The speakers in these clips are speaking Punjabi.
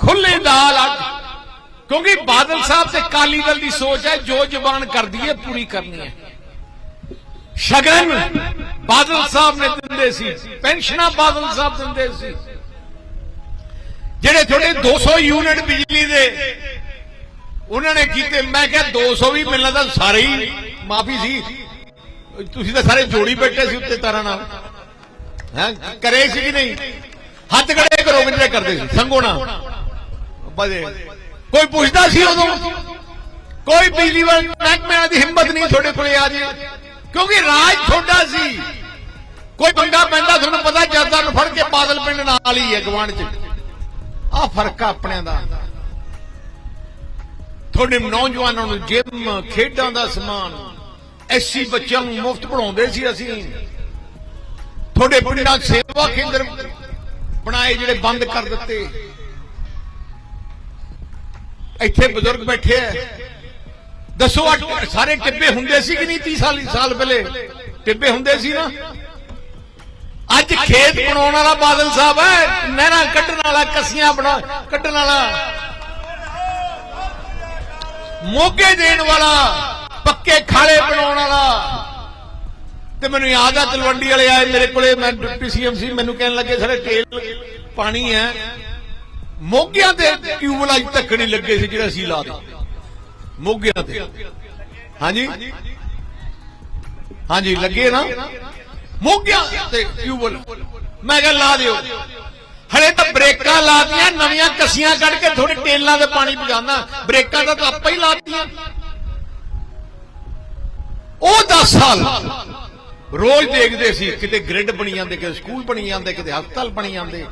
ਖੁੱਲੇ ਦਾਲ ਕਿਉਂਕਿ ਬਾਦਲ ਸਾਹਿਬ ਤੇ ਕਾਲੀ ਦਲ ਦੀ ਸੋਚ ਹੈ, ਜੋ ਜ਼ਬਾਨ ਕਰਦੀ ਹੈ, ਪੂਰੀ ਕਰਨੀ ਹੈ। ਸ਼ਗਨ ਬਾਦਲ ਸਾਹਿਬ ਨੇ ਦਿੰਦੇ ਸੀ, ਪੈਨਸ਼ਨਾਂ ਬਾਦਲ ਸਾਹਿਬ ਦਿੰਦੇ ਸੀ। ਜਿਹੜੇ ਤੁਹਾਡੇ 200 ਯੂਨਿਟ ਬਿਜਲੀ ਦੇ, ਉਹਨਾਂ ਨੇ ਕੀਤੇ, ਮੈਂ ਕਿਹਾ 200 ਵੀ ਮਿਲਣਾ ਤਾਂ ਸਾਰੇ ਹੀ ਮਾਫੀ ਸੀ। ਤੁਸੀਂ ਤਾਂ ਸਾਰੇ ਜੋੜੀ ਬੈਠੇ ਸੀ ਉੱਤੇ ਤਾਰਾਂ ਨਾਲ। ਹੈ, ਕਰੇ ਸੀ ਕਿ ਨਹੀਂ? ਹੱਥ ਖੜੇ ਕਰੋ ਜਿਹੜੇ ਕਰਦੇ ਸੀ ਸੰਗੋ ਨਾ ਕੋਈ ਪੁੱਛਦਾ ਸੀ ਉਦੋਂ? ਕੋਈ ਬਿਜਲੀ ਵਾਲੇ ਮਹਿਕਮੇ ਦੀ ਹਿੰਮਤ ਨਹੀਂ ਤੁਹਾਡੇ ਕੋਲੇ ਆ ਜੇ ਕਿਉਂਕਿ ਰਾਜ ਤੁਹਾਡਾ ਸੀ। ਕੋਈ ਬੰਦਾ ਪੈਂਦਾ ਤੁਹਾਨੂੰ ਪਤਾ ਜੱਦਾਂ ਨੂੰ ਫੜ ਕੇ ਬਾਦਲ ਪਿੰਡ ਨਾਲ ਹੀ ਹੈ ਗਵਾਂਢ ਚ। ਆ ਫ਼ਰਕ ਆ ਆਪਣਿਆਂ ਦਾ। ਤੁਹਾਡੇ ਨੌਜਵਾਨਾਂ ਨੂੰ ਜਿਮ, ਖੇਡਾਂ ਦਾ ਸਮਾਨ ਐਸੀ ਬੱਚਿਆਂ ਨੂੰ ਮੁਫਤ ਪੜਾਉਂਦੇ ਸੀ ਅਸੀਂ। ਤੁਹਾਡੇ ਪਿੰਡਾਂ ਸੇਵਾ ਕੇਂਦਰ ਬਣਾਏ ਜਿਹੜੇ ਬੰਦ ਕਰ ਦਿੱਤੇ। ਇੱਥੇ ਬਜ਼ੁਰਗ ਬੈਠੇ ਐ ਦੱਸੋ ਆ ਸਾਰੇ ਟਿੱਬੇ ਹੁੰਦੇ ਸੀ ਕਿ ਨਹੀਂ 30 ਸਾਲ ਸਾਲ ਪਹਿਲੇ? ਟਿੱਬੇ ਹੁੰਦੇ ਸੀ ਨਾ? ਅੱਜ ਖੇਤ ਬਣਾਉਣ ਵਾਲਾ ਬਾਦਲ ਸਾਹਿਬ ਹੈ, ਨਹਿਰਾਂ ਕੱਢਣ ਵਾਲਾ, ਕਸੀਆਂ ਬਣਾ, ਕੱਢਣ ਵਾਲਾ। ਮੋਗੇ ਦੇਣ ਵਾਲਾ, ਪੱਕੇ ਖਾਲੇ ਬਣਾਉਣ ਵਾਲਾ। ਤੇ ਮੈਨੂੰ ਯਾਦ ਆ ਤਲਵੰਡੀ ਵਾਲੇ ਆਏ ਮੇਰੇ ਕੋਲੇ, ਮੈਂ ਡਿਪਟੀ ਸੀਐਮ ਸੀ, ਮੈਨੂੰ ਕਹਿਣ ਲੱਗੇ, ਸਾਰੇ ਤੇਲ ਪਾਣੀ ਹੈ ਮੋਗਿਆਂ ਦੇ ਟਿਊਬਲ ਅੱਜ ਤੱਕ ਨਹੀਂ ਲੱਗੇ ਸੀ ਜਿਹੜਾ ਅਸੀਂ ਲਾ ਦੇ। ਮੋਗਿਆਂ ਤੇ। ਹਾਂਜੀ? ਹਾਂਜੀ, ਲੱਗੇ ਨਾ? ਮੋਗਿਆਂ ਤੇ ਟਿਊਬਲ ਮੈਂ ਕਿਹਾ ਲਾ ਦਿਓ। ਹਲੇ ਤਾਂ ਬ੍ਰੇਕਾਂ ਲਾਤੀਆਂ ਨਵੀਆਂ ਕੱਸੀਆਂ ਕੱਢ ਕੇ ਥੋੜੇ ਟੇਲਾਂ ਦੇ ਪਾਣੀ ਪਜਾਣਾ ਬ੍ਰੇਕਾਂ ਤਾਂ ਆਪਾਂ ਹੀ ਲਾਤੀਆਂ ਉਹ 10 ਸਾਲ ਰੋਜ਼ ਦੇਖਦੇ ਸੀ, ਕਿਤੇ ਗ੍ਰਿਡ ਬਣੀ ਜਾਂਦੇ, ਕਿਤੇ ਸਕੂਲ ਬਣੀ ਜਾਂਦੇ, ਕਿਤੇ ਹਸਪਤਾਲ ਬਣੀ ਜਾਂਦੇ।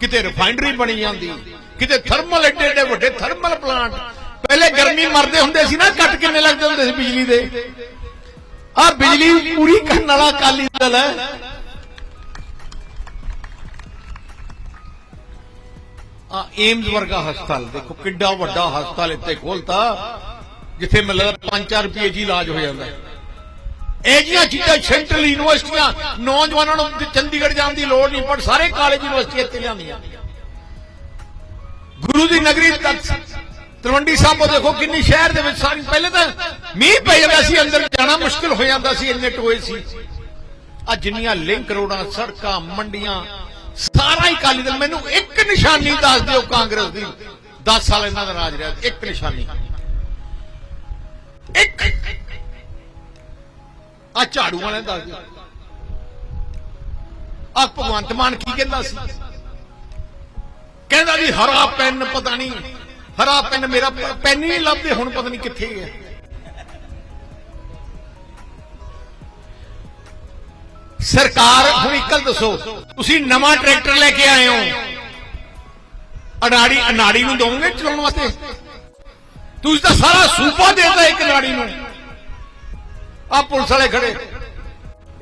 ਕਿਤੇ ਰਿਫਾਈਨਰੀ ਬਣੀ ਜਾਂਦੀ, ਕਿਤੇ ਥਰਮਲ ਏਡੇ ਏਡੇ ਵੱਡੇ ਥਰਮਲ ਪਲਾਂਟ ਪਹਿਲੇ ਗਰਮੀ ਮਰਦੇ ਹੁੰਦੇ ਸੀ ਨਾ, ਕੱਟ ਕਿੰਨੇ ਲੱਗਦੇ ਹੁੰਦੇ ਸੀ ਬਿਜਲੀ ਦੇ? ਆ ਬਿਜਲੀ ਪੂਰੀ ਕਰਨ ਵਾਲਾ ਅਕਾਲੀ ਦਲ ਹੈ। ਆ ਏਮਜ਼ ਵਰਗਾ ਹਸਪਤਾਲ, ਦੇਖੋ ਕਿੱਡਾ ਵੱਡਾ ਹਸਪਤਾਲ ਇੱਥੇ ਖੋਲਤਾ, ਜਿੱਥੇ ਮੈਨੂੰ ਲੱਗਦਾ 5-4 ਰੁਪਏ ਜੀ ਇਲਾਜ ਹੋ ਜਾਂਦਾ। ਹੈ ਇਹ ਜੀਆਂ ਚੀਜ਼ਾਂ ਸੈਂਟਰਲ ਯੂਨੀਵਰਸਿਟੀਆਂ, ਨੌਜਵਾਨਾਂ ਨੂੰ ਚੰਡੀਗੜ੍ਹ ਜਾਣ ਦੀ ਲੋੜ ਨਹੀਂ, ਪਰ ਸਾਰੇ ਕਾਲਜ ਯੂਨੀਵਰਸਿਟੀ ਇੱਥੇ ਲਿਆਂਦੀਆਂ ਗੁਰੂ ਦੀ ਨਗਰੀ ਤੱਕ ਤਲਵੰਡੀ ਸਾਬੋ ਦੇਖੋ ਕਿੰਨੀ ਸ਼ਹਿਰ ਦੇ ਵਿੱਚ ਸਾਰੀ, ਪਹਿਲੇ ਤਾਂ ਮੀਂਹ ਪੈ ਜਾਂਦਾ ਸੀ, ਅੰਦਰ ਜਾਣਾ ਮੁਸ਼ਕਿਲ ਹੋ ਜਾਂਦਾ ਸੀ, ਇੰਨੇ ਟੋਏ ਸੀ। ਆ ਜਿੰਨੀਆਂ ਲਿੰਕ ਰੋਡਾਂ, ਸੜਕਾਂ, ਮੰਡੀਆਂ, ਸਾਰਾ ਹੀ ਕਾਲੀ ਦਲ, ਮੈਨੂੰ ਇੱਕ ਨਿਸ਼ਾਨੀ ਦੱਸ ਦਿਓ ਕਾਂਗਰਸ ਦੀ 10 ਸਾਲ ਇਹਨਾਂ ਦਾ ਰਾਜ ਰਿਹਾ, ਇੱਕ ਨਿਸ਼ਾਨੀ। ਇੱਕ ਆ ਝਾੜੂ ਵਾਲੇ ਦੱਸ ਦਿਓ। ਆ ਭਗਵੰਤ ਮਾਨ ਕੀ ਕਹਿੰਦਾ ਸੀ? ਕਹਿੰਦਾ ਜੀ ਹਰਾ ਪੈਨ ਪਤਾ ਨਹੀਂ, ਹਰਾ ਪੈਨ ਮੇਰਾ ਪੈਨ ਹੀ ਨਹੀਂ ਲੱਭਦੇ, ਹੁਣ ਪਤਾ ਨਹੀਂ ਕਿੱਥੇ ਹੈ ਸਰਕਾਰ, ਹੁਣ ਇਕੱਲ ਦੱਸੋ, ਤੁਸੀਂ ਨਵਾਂ ਟਰੈਕਟਰ ਲੈ ਕੇ ਆਏ ਹੋ। ਅਨਾੜੀ ਅਨਾੜੀ ਨੂੰ ਦੋਗੇ ਚਲਾਉਣ ਵਾਸਤੇ? ਤੁਸੀਂ ਤਾਂ ਸਾਰਾ ਸੂਬਾ ਦੇਤਾ ਇੱਕ ਅਨਾੜੀ ਨੂੰ। ਆ ਪੁਲਿਸ ਵਾਲੇ ਖੜੇ।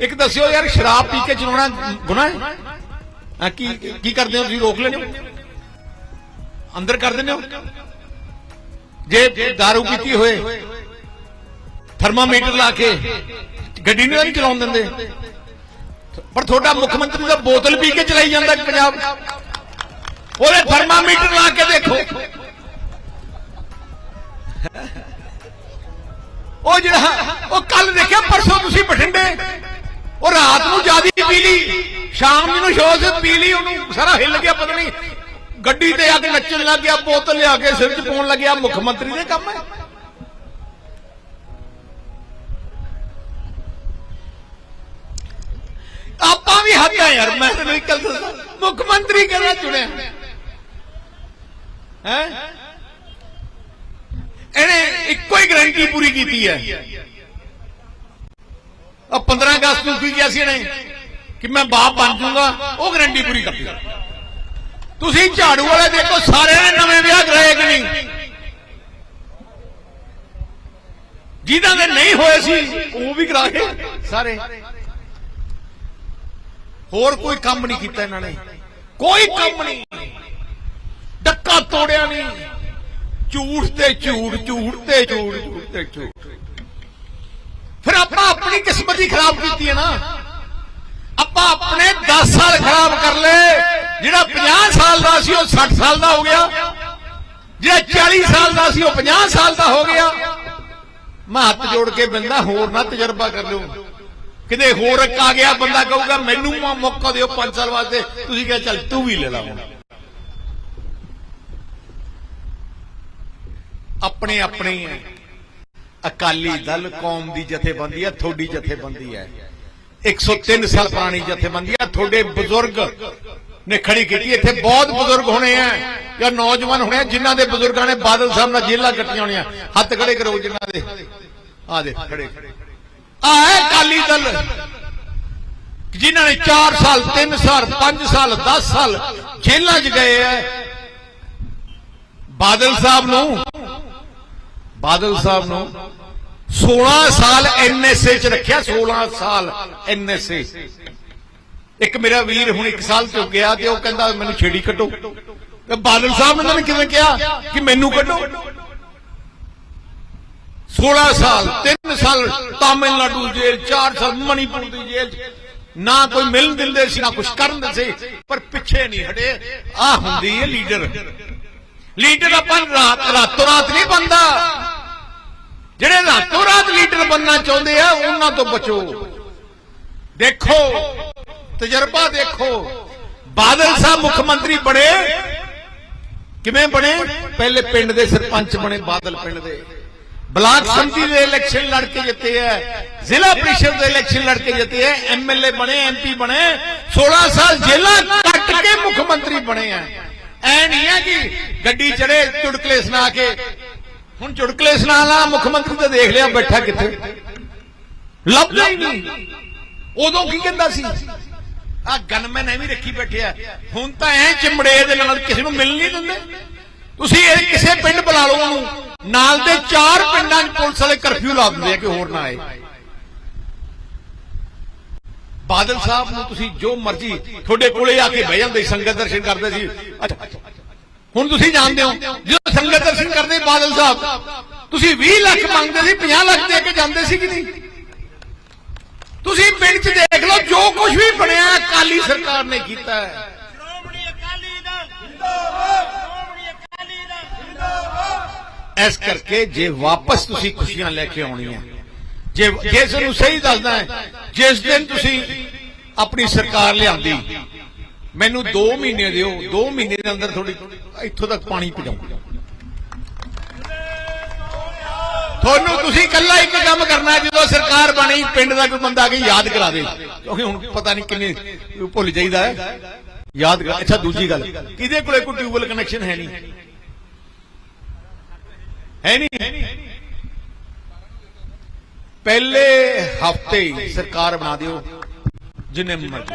ਇੱਕ ਦੱਸਿਓ ਯਾਰ, ਸ਼ਰਾਬ ਪੀ ਕੇ ਚਲਾਉਣਾ ਗੁਨਾਹ ਹੈ? ਆ ਕੀ ਕੀ ਕਰਦੇ ਹੋ? ਤੁਸੀਂ ਰੋਕ ਲੈਂਦੇ ਅੰਦਰ ਕਰ ਦਿੰਦੇ ਹੋ? ਜੇ दारू ਪੀਤੀ ਹੋਏ, ਥਰਮਾਮੀਟਰ ਲਾ ਕੇ ਗੱਡੀ ਨੂੰ ਨਹੀਂ ਚਲਾਉਣ ਦਿੰਦੇ। ਪਰ ਤੁਹਾਡਾ ਮੁੱਖ ਮੰਤਰੀ ਦਾ ਬੋਤਲ ਪੀ ਕੇ ਚਲਾਈ ਜਾਂਦਾ ਪੰਜਾਬ। ਉਹਦੇ ਥਰਮਾਮੀਟਰ ਲਾ ਕੇ ਦੇਖੋ। ਉਹ ਜਿਹੜਾ ਉਹ ਕੱਲ ਦੇਖਿਆ, ਪਰਸੋਂ ਤੁਸੀਂ ਬਠਿੰਡੇ? ਉਹ ਰਾਤ ਨੂੰ ਜਿਆਦੀ ਪੀ ਲਈ, ਸ਼ਾਮ ਨੂੰ ਸ਼ੋਅ ਪੀ ਲਈ, ਉਹਨੂੰ ਸਾਰਾ ਹਿੱਲ ਗਿਆ, ਪਤਾ ਨਹੀਂ, ਗੱਡੀ ਤੇ ਆ ਕੇ ਨੱਚਣ ਲੱਗ ਗਿਆ, ਬੋਤਲ ਲਿਆ ਕੇ ਸਿਰ 'ਚ ਪਾਉਣ ਲੱਗਿਆ, ਮੁੱਖ ਮੰਤਰੀ ਦੇ ਕੰਮ ਹੈ। ਆਪਾਂ ਵੀ ਹੱਦ ਆ ਯਾਰ, ਮੈਂ ਤੈਨੂੰ ਇੱਕ ਗੱਲ ਦੱਸਾਂ, ਮੁੱਖ ਮੰਤਰੀ ਕਿਹੜਾ ਚੁਣਿਆ? ਹੈ? ਇਹਨੇ ਇੱਕੋ ਹੀ ਗਰੰਟੀ ਪੂਰੀ ਕੀਤੀ ਹੈ। ਆ 15 ਅਗਸਤ ਨੂੰ ਕੀ ਕਿਹਾ ਸੀ ਇਹਨੇ? ਕਿ ਮੈਂ ਬਾਪ ਬਣ ਜਾਊਗਾ, ਉਹ ਗਰੰਟੀ ਪੂਰੀ ਕਰਤੀ। ਤੁਸੀਂ ਝਾੜੂ ਵਾਲੇ ਦੇਖੋ, ਸਾਰਿਆਂ ਨੇ ਨਵੇਂ ਵਿਆਹ ਕਰਾਏ ਕਿ ਨਹੀਂ? ਜਿਨ੍ਹਾਂ ਦੇ ਨਹੀਂ ਹੋਏ ਸੀ, ਉਹ ਵੀ ਕਰਾ ਕੇ ਸਾਰੇ। ਹੋਰ ਕੋਈ ਕੰਮ ਨਹੀਂ ਕੀਤਾ ਇਹਨਾਂ ਨੇ। ਕੋਈ ਕੰਮ ਨਹੀਂ। ਡੱਕਾ ਤੋੜਿਆ ਨਹੀਂ। ਝੂਠ ਤੇ ਝੂਠ ਝੂਠ ਤੇ ਝੂਠ ਝੂਠ ਤੇ ਝੂਠ। ਫਿਰ ਆਪਾਂ ਆਪਣੀ ਕਿਸਮਤ ਹੀ ਖਰਾਬ ਕੀਤੀ ਹੈ ਨਾ। ਆਪਾਂ ਆਪਣੇ 10 ਸਾਲ ਖਰਾਬ ਕਰ ਲਏ, ਜਿਹੜਾ 50 ਸਾਲ ਦਾ ਸੀ ਉਹ 60 ਸਾਲ ਦਾ ਹੋ ਗਿਆ। ਜਿਹੜਾ 40 ਸਾਲ ਦਾ ਸੀ ਉਹ 50 ਸਾਲ ਦਾ ਹੋ ਗਿਆ। ਮੈਂ ਹੱਥ ਜੋੜ ਕੇ ਬੰਦਾ ਹੋਰ ਨਾ ਤਜਰਬਾ ਕਰ ਲਿਓ ਕਿਤੇ ਹੋਰ ਇੱਕ ਆ ਗਿਆ, ਬੰਦਾ ਕਹੂਗਾ, ਮੈਨੂੰ ਮੌਕਾ ਦਿਓ 5 ਸਾਲ ਵਾਸਤੇ। ਤੁਸੀਂ ਕਹੇ, ਚੱਲ ਤੂੰ ਵੀ ਲੈ ਲਾ ਹੁਣ। ਆਪਣੇ ਆਪਣੇ ਹੈ। ਅਕਾਲੀ ਦਲ ਕੌਮ ਦੀ ਜਥੇਬੰਦੀ ਹੈ, ਤੁਹਾਡੀ ਜਥੇਬੰਦੀ ਹੈ। 103 ਸਾਲ ਪੁਰਾਣੀ ਜਥੇਬੰਦੀ ਹੈ, ਤੁਹਾਡੇ ਬਜ਼ੁਰਗ ਨੇ ਖੜੀ ਕੀਤੀ ਇੱਥੇ ਬਹੁਤ ਬਜ਼ੁਰਗ ਹੋਣੇ ਆ ਜਾਂ ਨੌਜਵਾਨ ਹੋਣੇ ਆ ਜਿਨ੍ਹਾਂ ਦੇ ਬਜ਼ੁਰਗਾਂ ਨੇ ਬਾਦਲ ਸਾਹਿਬ ਨਾਲ ਜੇਲਾਂ ਕੱਟੀਆਂ ਹੋਣੀਆਂ। ਹੱਥ ਖੜੇ ਕਰੋ ਜਿਨ੍ਹਾਂ ਦੇ। ਆ ਦੇ, ਖੜੇ। ਆ ਹੈ ਅਕਾਲੀ ਦਲ। ਜਿਨ੍ਹਾਂ ਨੇ 4 ਸਾਲ 3 ਸਾਲ 5 ਸਾਲ 10 ਸਾਲ ਜੇਲਾਂ 'ਚ ਗਏ ਆ ਬਾਦਲ ਸਾਹਿਬ ਨੂੰ ਬਾਦਲ ਸਾਹਿਬ ਨੂੰ 16 ਸਾਲ ਐਨਐਸਏ ਚ ਰੱਖਿਆ 16 ਸਾਲ ਐਨਐਸਏ ਇੱਕ ਮੇਰਾ ਵੀਰ ਹੁਣ 1 ਸਾਲ ਤੋਂ ਗਿਆ ਤੇ ਉਹ ਕਹਿੰਦਾ, ਮੈਨੂੰ ਛੇੜੀ ਕੱਢੋ। ਤੇ ਬਾਦਲ ਸਾਹਿਬ ਨੇ ਮੈਨੂੰ ਕਿਵੇਂ ਕਿਹਾ ਕਿ ਮੈਨੂੰ ਕੱਢੋ? 16 ਸਾਲ 3 ਸਾਲ ਤਾਮਿਲਨਾਡੂ ਜੇਲ੍ਹ 4 ਸਾਲ ਮਣੀਪੁਰ ਦੀ ਜੇਲ੍ਹ ਨਾ ਕੋਈ ਮਿਲਣ ਦਿੰਦੇ ਸੀ, ਨਾ ਕੁਝ ਕਰਨ ਦਿੰਦੇ ਸੀ, ਪਰ ਪਿੱਛੇ ਨਹੀਂ ਹਟੇ। ਆ ਹੁੰਦੀ ਹੈ ਲੀਡਰ। ਲੀਡਰ ਆਪਾਂ ਰਾਤ ਰਾਤੋਂ ਰਾਤ ਨਹੀਂ ਬੰਦਾ ਜਿਹੜੇ ਰਾਤੋਂ ਰਾਤ ਲੀਡਰ ਬੰਨਣਾ ਚਾਹੁੰਦੇ ਆ, ਉਹਨਾਂ ਤੋਂ ਬਚੋ। ਦੇਖੋ, ਤਜਰਬਾ ਦੇਖੋ। ਬਾਦਲ ਸਾਹਿਬ ਮੁੱਖ ਮੰਤਰੀ ਬਣੇ। ਕਿਵੇਂ ਬਣੇ? ਪਹਿਲੇ ਪਿੰਡ ਦੇ ਸਰਪੰਚ ਬਣੇ, ਬਾਦਲ ਪਿੰਡ ਦੇ। ਬਲਾਕ ਸੰਮਤੀ ਦੇ ਇਲੈਕਸ਼ਨ ਲੜ ਕੇ ਜਿੱਤੇ ਹੈ ਜ਼ਿਲ੍ਹਾ ਪ੍ਰੀਸ਼ਦ ਦੇ ਇਲੈਕਸ਼ਨ ਲੜ ਕੇ ਜਿੱਤੇ ਹੈ ਐਮਐਲਏ ਬਣੇ ਐਮਪੀ ਬਣੇ। 16 ਸਾਲ ਜੇਲਾਂ ਕੱਟ ਕੇ ਮੁੱਖ ਮੰਤਰੀ ਬਣੇ ਆ। ਐ ਨਹੀਂ ਹੈ ਕਿ ਗੱਡੀ ਚੜੇ ਚੁਟਕਲੇ ਸੁਣਾ ਕੇ ਹੁਣ ਚੁਟਕਲੇ ਸੁਣਾਉਣ ਵਾਲਾ ਮੁੱਖ ਮੰਤਰੀ ਤਾਂ ਦੇਖ ਲਿਆ, ਬੈਠਾ ਕਿੱਥੇ? ਲੱਭਦਾ ਹੀ ਨਹੀਂ। ਉਦੋਂ ਕੀ ਕਹਿੰਦਾ ਸੀ? ਆ ਗਨਮੈਨ ਐਵੇਂ ਰੱਖੀ ਬੈਠਿਆ ਹੁਣ ਤਾਂ ਐ ਚਿਮੜੇ ਦੇ ਨਾਲ ਕਿਸੇ ਨੂੰ ਮਿਲ ਨਹੀਂ ਦਿੰਦੇ। ਤੁਸੀਂ ਇਹ ਕਿਸੇ ਪਿੰਡ ਬੁਲਾ ਲਓ ਉਹਨੂੰ। ਨਾਲ ਦੇ ਚਾਰ ਪਿੰਡਾਂ 'ਚ ਪੁਲਿਸ ਵਾਲੇ ਕਰਫਿਊ ਲਾ ਦਿੰਦੇ ਆ ਕਿ ਹੋਰ ਨਾ ਆਏ। ਬਾਦਲ ਸਾਹਿਬ ਨੂੰ ਤੁਸੀਂ ਜੋ ਮਰਜ਼ੀ ਤੁਹਾਡੇ ਕੋਲੇ ਆ ਕੇ ਬਹਿ ਜਾਂਦੇ, ਸੰਗਤ ਦਰਸ਼ਨ ਕਰਦੇ ਸੀ। ਅੱਛਾ ਹੁਣ ਤੁਸੀਂ ਜਾਣਦੇ ਹੋ ਜਦੋਂ ਸੰਗਤ ਦਰਸ਼ਨ ਕਰਦੇ ਬਾਦਲ ਸਾਹਿਬ ਤੁਸੀਂ 20 ਲੱਖ ਮੰਗਦੇ ਸੀ 50 ਲੱਖ ਦੇ ਕੇ ਜਾਂਦੇ ਸੀ ਕਿ ਨਹੀਂ? ਤੁਸੀਂ ਪਿੰਡ 'ਚ ਦੇਖ ਲਓ ਜੋ ਕੁਝ ਵੀ ਬਣਿਆ ਅਕਾਲੀ ਸਰਕਾਰ ਨੇ ਕੀਤਾ ਹੈ। ਇਸ ਕਰਕੇ ਜੇ ਵਾਪਸ ਤੁਸੀਂ ਖੁਸ਼ੀਆਂ ਲੈ ਕੇ ਆਉਣੀਆਂ ਜੇ ਜੇ ਤੁਹਾਨੂੰ ਸਹੀ ਦੱਸਦਾ ਹੈ ਜਿਸ ਦਿਨ ਤੁਸੀਂ ਆਪਣੀ ਸਰਕਾਰ ਲਿਆਂਦੀ ਮੈਨੂੰ 2 ਮਹੀਨੇ ਦਿਓ 2 ਮਹੀਨੇ ਦੇ ਅੰਦਰ ਤੁਹਾਡੀ ਇੱਥੋਂ ਤੱਕ ਪਾਣੀ ਪਹੁੰਚਾਉਂ ਤੁਹਾਨੂੰ ਤੁਸੀਂ ਕੱਲਾ ਇੱਕ ਕੰਮ ਕਰਨਾ ਜਦੋਂ ਸਰਕਾਰ ਬਣੀ ਪਿੰਡ ਦਾ ਕੋਈ ਬੰਦਾ ਆ ਕੇ ਯਾਦ ਕਰਾ ਦੇ। ਕਿਉਂਕਿ ਹੁਣ ਪਤਾ ਨਹੀਂ ਕਿੰਨੇ ਭੁੱਲ ਜਾਈਦਾ ਹੈ। ਯਾਦ ਕਰ ਅੱਛਾ ਦੂਜੀ ਗੱਲ। ਕਿਹਦੇ ਕੋਲੇ ਕੋਈ ਟਿਊਬਲ ਕਨੈਕਸ਼ਨ ਹੈ ਨਹੀਂ? ਹੈ ਨਹੀਂ? ਪਹਿਲੇ ਹਫ਼ਤੇ ਸਰਕਾਰ ਬਣਾ ਦਿਓ ਜਿੰਨੇ ਮਰਜ਼ੀ।